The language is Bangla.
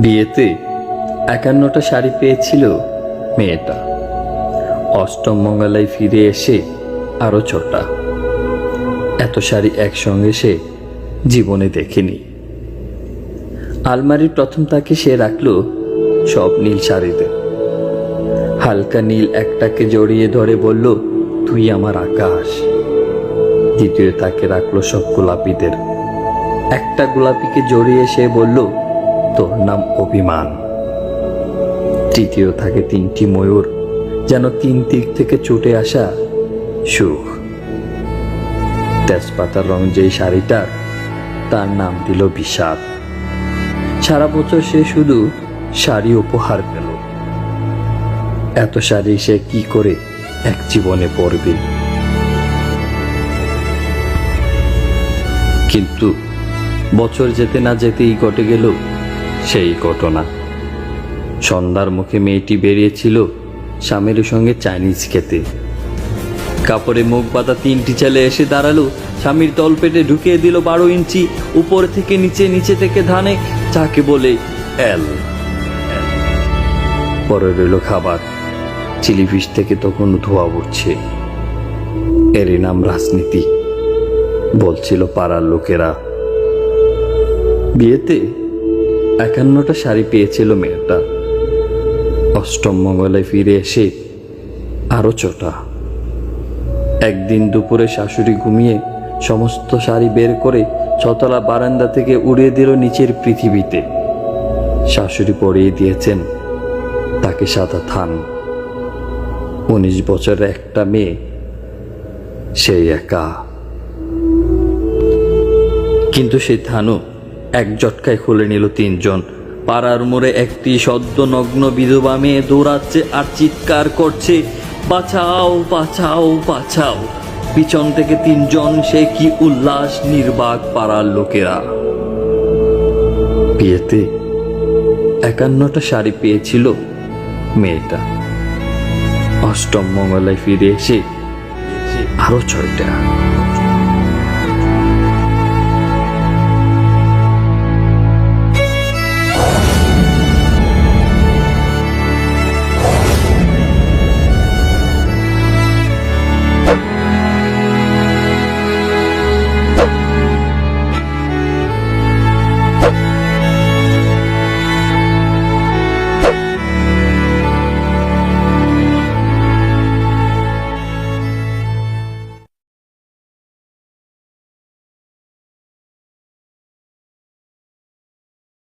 বিয়েতে একান্নটা শাড়ি পেয়েছিল মেয়েটা। অষ্টম মঙ্গলায় ফিরে এসে আরও ছটা। এত শাড়ি একসঙ্গে সে জীবনে দেখেনি। আলমারির প্রথম তাকে সে রাখল সব নীল শাড়িতে। হালকা নীল একটাকে জড়িয়ে ধরে বলল, তুই আমার আকাশ। দ্বিতীয় তাকে রাখল সব গোলাপিদের। একটা গোলাপিকে জড়িয়ে সে বলল তোর নাম অভিমান। তৃতীয় থাকে তিনটি ময়ূর, যেন তিন দিক থেকে ছুটে আসা সুখ। তেজপাতার রং যেই শাড়িটার তার নাম দিল বিষাদ। সারা বছর সে শুধু শাড়ি উপহার পেল। এত শাড়ি সে কি করে এক জীবনে পরবে? কিন্তু বছর যেতে না যেতেই ঘটে গেল সেই ঘটনা। সন্ধ্যার মুখে মেয়েটি বেরিয়েছিল স্বামীর সঙ্গে চাইনিজ খেতে। কাপড়ে মুখ বাঁধা তিনটি ছেলে এসে দাঁড়াল। স্বামীর তলপেটে ঢুকিয়ে দিল বারো ইঞ্চি। উপর থেকে নিচে নিচে থেকে ধানে। যাকে বলে এল। পরে রইল খাবার। চিলি ফিশ থেকে তখন ধোয়া উঠছে। এরই নাম রাজনীতি, বলছিল পাড়ার লোকেরা। বিয়েতে একান্নটা শাড়ি পেয়েছিল মেয়েটা। অষ্টম মঙ্গলায় ফিরে এসে আরও চটা একদিন দুপুরে শাশুড়ি ঘুমিয়ে সমস্ত শাড়ি বের করে ছতলা বারান্দা থেকে উড়িয়ে দিল নিচের পৃথিবীতে। শাশুড়ি পরিয়ে দিয়েছেন তাকে সাদা থান। উনিশ বছরের একটা মেয়ে, সেই একা। কিন্তু সেই থানু এক জটকায় খুলে নিল তিনজন। পাড়ার মোড়ে একটি সদ্য নগ্ন বিধবা মেয়ে দৌড়াচ্ছে আর চিৎকার করছে, বাঁচাও বাঁচাও বাঁচাও। পিছন থেকে তিনজন, সে কি উল্লাস, নির্বাক পাড়ার লোকেরা। বিয়েতে একান্নটা শাড়ি পেয়েছিল মেয়েটা। অষ্টম মঙ্গলায় ফিরে এসে আরও ছয়টা।